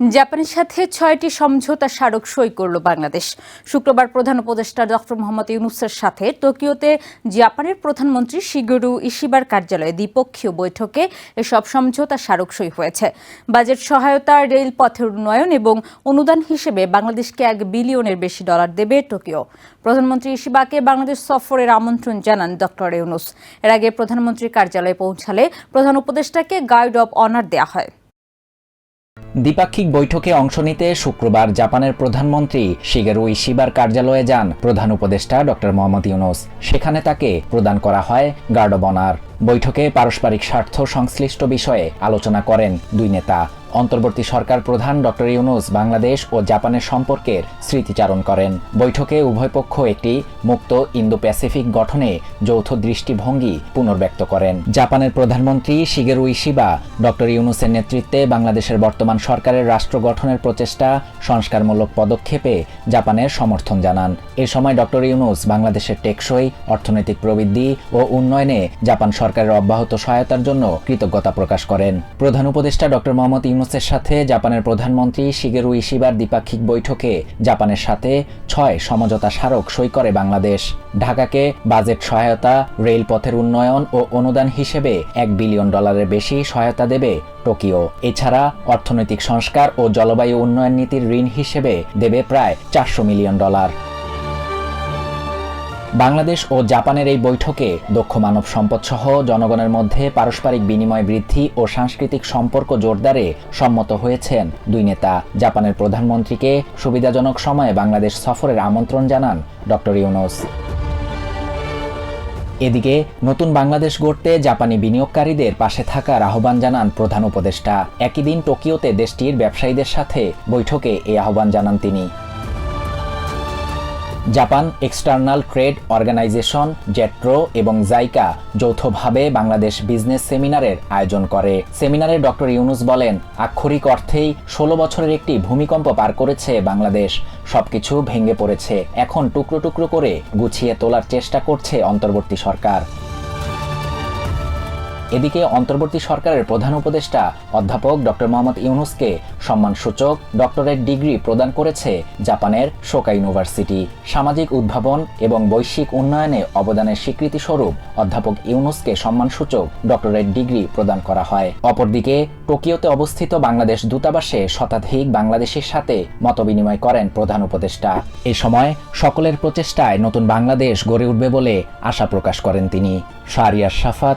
জাপানের সাথে ছয়টি সমঝোতা স্মারক সই করল বাংলাদেশ। শুক্রবার প্রধান উপদেষ্টা ডক্টর মোহাম্মদ ইউনুসের সাথে টোকিওতে জাপানের প্রধানমন্ত্রী শিগেরু ইশিবার কার্যালয়ে দ্বিপক্ষীয় বৈঠকে এসব সমঝোতা স্মারক সই হয়েছে। বাজেট সহায়তা রেল পথের উন্নয়ন এবং অনুদান হিসেবে বাংলাদেশকে এক বিলিয়নের বেশি ডলার দেবে টোকিও। প্রধানমন্ত্রী ইশিবাকে বাংলাদেশ সফরের আমন্ত্রণ জানান ডক্টর ইউনুস। এর আগে প্রধানমন্ত্রীর কার্যালয়ে পৌঁছালে প্রধান উপদেষ্টাকে গাইড অব অনার দেওয়া হয়। দ্বিপাক্ষিক বৈঠকে অংশ নিতে শুক্রবার জাপানের প্রধানমন্ত্রী শিগেরু ইশিবার কার্যালয়ে যান প্রধান উপদেষ্টা ড মোহাম্মদ ইউনুস। সেখানে তাকে প্রদান করা হয় গার্ড অব অনার। বৈঠকে পারস্পরিক স্বার্থ সংশ্লিষ্ট বিষয়ে আলোচনা করেন দুই নেতা। অন্তর্বর্তী সরকার প্রধান ডক্টর ইউনুস বাংলাদেশ ও জাপানের সম্পর্কের স্মৃতিচারণ করেন। বৈঠকে উভয় পক্ষ একটি মুক্ত ইন্দো প্যাসিফিক গঠনে যৌথ দৃষ্টিভঙ্গি পুনর্ব্যক্ত করেন। জাপানের প্রধানমন্ত্রী শিগেরু ইশিবা ডক্টর ইউনুসের নেতৃত্বে বাংলাদেশের বর্তমান সরকারের রাষ্ট্র গঠনের প্রচেষ্টা সংস্কারমূলক পদক্ষেপে জাপানের সমর্থন জানান। এ সময় ডক্টর ইউনুস বাংলাদেশের টেকসই অর্থনৈতিক প্রবৃদ্ধি ও উন্নয়নে জাপান সরকারের অব্যাহত সহায়তার জন্য কৃতজ্ঞতা প্রকাশ করেন। প্রধান উপদেষ্টা ডক্টর মোহাম্মদ ইউনুসের সাথে জাপানের প্রধানমন্ত্রী শিগেরু ইশিবার দ্বিপাক্ষিক বৈঠকে জাপানের সাথে ছয় সমঝোতা স্মারক সই করে বাংলাদেশ। ঢাকাকে বাজেট সহায়তা, রেলপথের উন্নয়ন ও অনুদান হিসেবে এক বিলিয়ন ডলারের বেশি সহায়তা দেবে টোকিও। এছাড়া অর্থনৈতিক সংস্কার ও জলবায়ু উন্নয়ন নীতির ঋণ হিসেবে দেবে প্রায় চারশো মিলিয়ন ডলার। বাংলাদেশ ও জাপানের এই বৈঠকে দক্ষ মানব সম্পদ সহ জনগণের মধ্যে পারস্পরিক বিনিময় বৃদ্ধি ও সাংস্কৃতিক সম্পর্ক জোরদারে সম্মত হয়েছেন দুই নেতা। জাপানের প্রধানমন্ত্রীকে সুবিধাজনক সময়ে বাংলাদেশ সফরের আমন্ত্রণ জানান ডক্টর ইউনুস। এদিকে, নতুন বাংলাদেশ গড়তে জাপানি বিনিয়োগকারীদের পাশে থাকার আহ্বান জানান প্রধান উপদেষ্টা। একই দিন টোকিওতে দেশটির ব্যবসায়ীদের সাথে বৈঠকে এই আহ্বান জানান তিনি। Japan external trade organization, JETRO এবং জাইকা যৌথভাবে বাংলাদেশ বিজনেস সেমিনারের আয়োজন করে। সেমিনারে ডক্টর ইউনুস বলেন, আক্ষরিক অর্থেই ষোলো বছরের একটি ভূমিকম্প পার করেছে বাংলাদেশ। সবকিছু ভেঙে পড়েছে। এখন টুকরো টুকরো করে গুছিয়ে তোলার চেষ্টা করছে অন্তর্বর্তী সরকার। এদিকে অন্তর্বর্তী সরকারের প্রধান উপদেষ্টা অধ্যাপক ডক্টর মোহাম্মদ ইউনুসকে সম্মানসূচক ডক্টরেট ডিগ্রি প্রদান করেছে জাপানের শোকা ইউনিভার্সিটি। সামাজিক উদ্ভাবন এবং বৈশ্বিক উন্নয়নে অবদানের স্বীকৃতি স্বরূপ অধ্যাপক ইউনুসকে সম্মানসূচক ডক্টরেট ডিগ্রি প্রদান করা হয়। অপরদিকে, টোকিওতে অবস্থিত বাংলাদেশ দূতাবাসে শতাধিক বাংলাদেশের সাথে মতবিনিময় করেন প্রধান উপদেষ্টা। এ সময় সকলের প্রচেষ্টায় নতুন বাংলাদেশ গড়ে উঠবে বলে আশা প্রকাশ করেন তিনি। Shahriar Safat